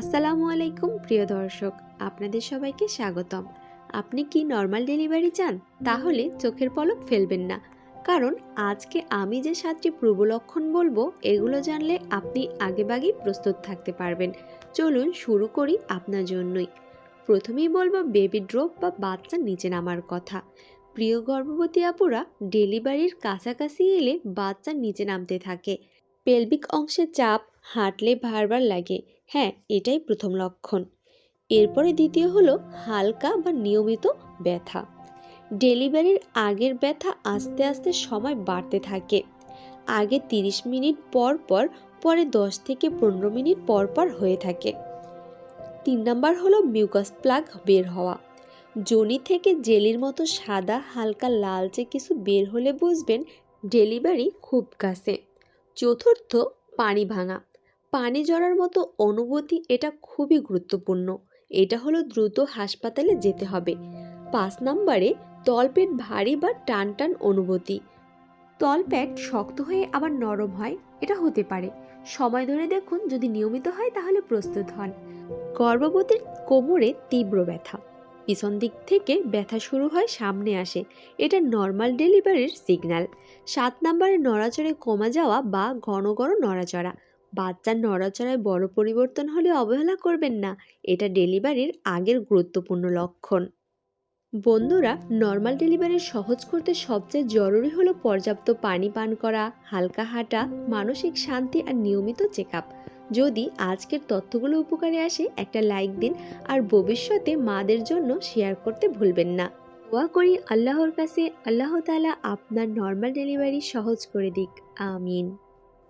আসসালামু আলাইকুম, প্রিয় দর্শক। আপনাদের সবাইকে স্বাগতম। আপনি কি নর্মাল ডেলিভারি চান? তাহলে চোখের পলক ফেলবেন না। কারণ আজকে আমি যে সাতটি পূর্ব লক্ষণ বলব, এগুলো জানলে আপনি আগেভাগেই প্রস্তুত থাকতে পারবেন। চলুন শুরু করি আপনার জন্যই। প্রথমেই বলব বেবি ড্রপ বা বাচ্চা নিচে নামার কথা। প্রিয় গর্ভবতী আপুরা ডেলিভারির কাছাকাছি এলে বাচ্চা নিচে নামতে থাকে। পেলভিক অংশে চাপ হাঁটলে বারবার লাগে। হ্যাঁ এটাই প্রথম লক্ষণ। এরপরে দ্বিতীয় হলো হালকা বা নিয়মিত ব্যথা। ডেলিভারির আগের ব্যথা আস্তে আস্তে সময় বাড়তে থাকে। আগে 30 মিনিট পর পর, পরে 10 থেকে পনেরো মিনিট পর পর হয়ে থাকে। তিন নাম্বার হলো মিউকাস প্লাগ বের হওয়া। জনি থেকে জেলির মতো সাদা, হালকা, লালচে কিছু বের হলে বুঝবেন ডেলিভারি খুব কাছে। চতুর্থ, পানি ভাঙা। পানি জড়ার মতো অনুভূতি এটা খুবই গুরুত্বপূর্ণ। এটা হলো দ্রুত হাসপাতালে যেতে হবে। পাঁচ নম্বরে তলপেট ভারী বা টান টান অনুভূতি। তলপেট শক্ত হয়ে আবার নরম হয়, এটা হতে পারে। সময় ধরে দেখুন, যদি নিয়মিত হয় তাহলে প্রস্তুত হন। গর্ভবতীর কোমরে তীব্র ব্যথা। পিছন দিক থেকে ব্যথা শুরু হয়, সামনে আসে। এটা নর্মাল ডেলিভারির সিগন্যাল সাত নম্বরে নড়াচড়ে কমা যাওয়া বা ঘন ঘন নড়াচড়া। বাচ্চার নড়াচড়ায় বড় পরিবর্তন হলে অবহেলা করবেন না। এটা ডেলিভারির আগের গুরুত্বপূর্ণ লক্ষণ। বন্ধুরা, নর্মাল ডেলিভারি সহজ করতে সবচেয়ে জরুরি হলো পর্যাপ্ত পানি পান করা, হালকা হাঁটা, মানসিক শান্তি আর নিয়মিত চেক আপ যদি আজকের তথ্যগুলো উপকারে আসে, একটা লাইক দিন আর ভবিষ্যতে মাদের জন্য শেয়ার করতে ভুলবেন না। দোয়া করি আল্লাহর কাছে, আল্লাহ তালা আপনার নর্মাল ডেলিভারি সহজ করে দিক। আমিন।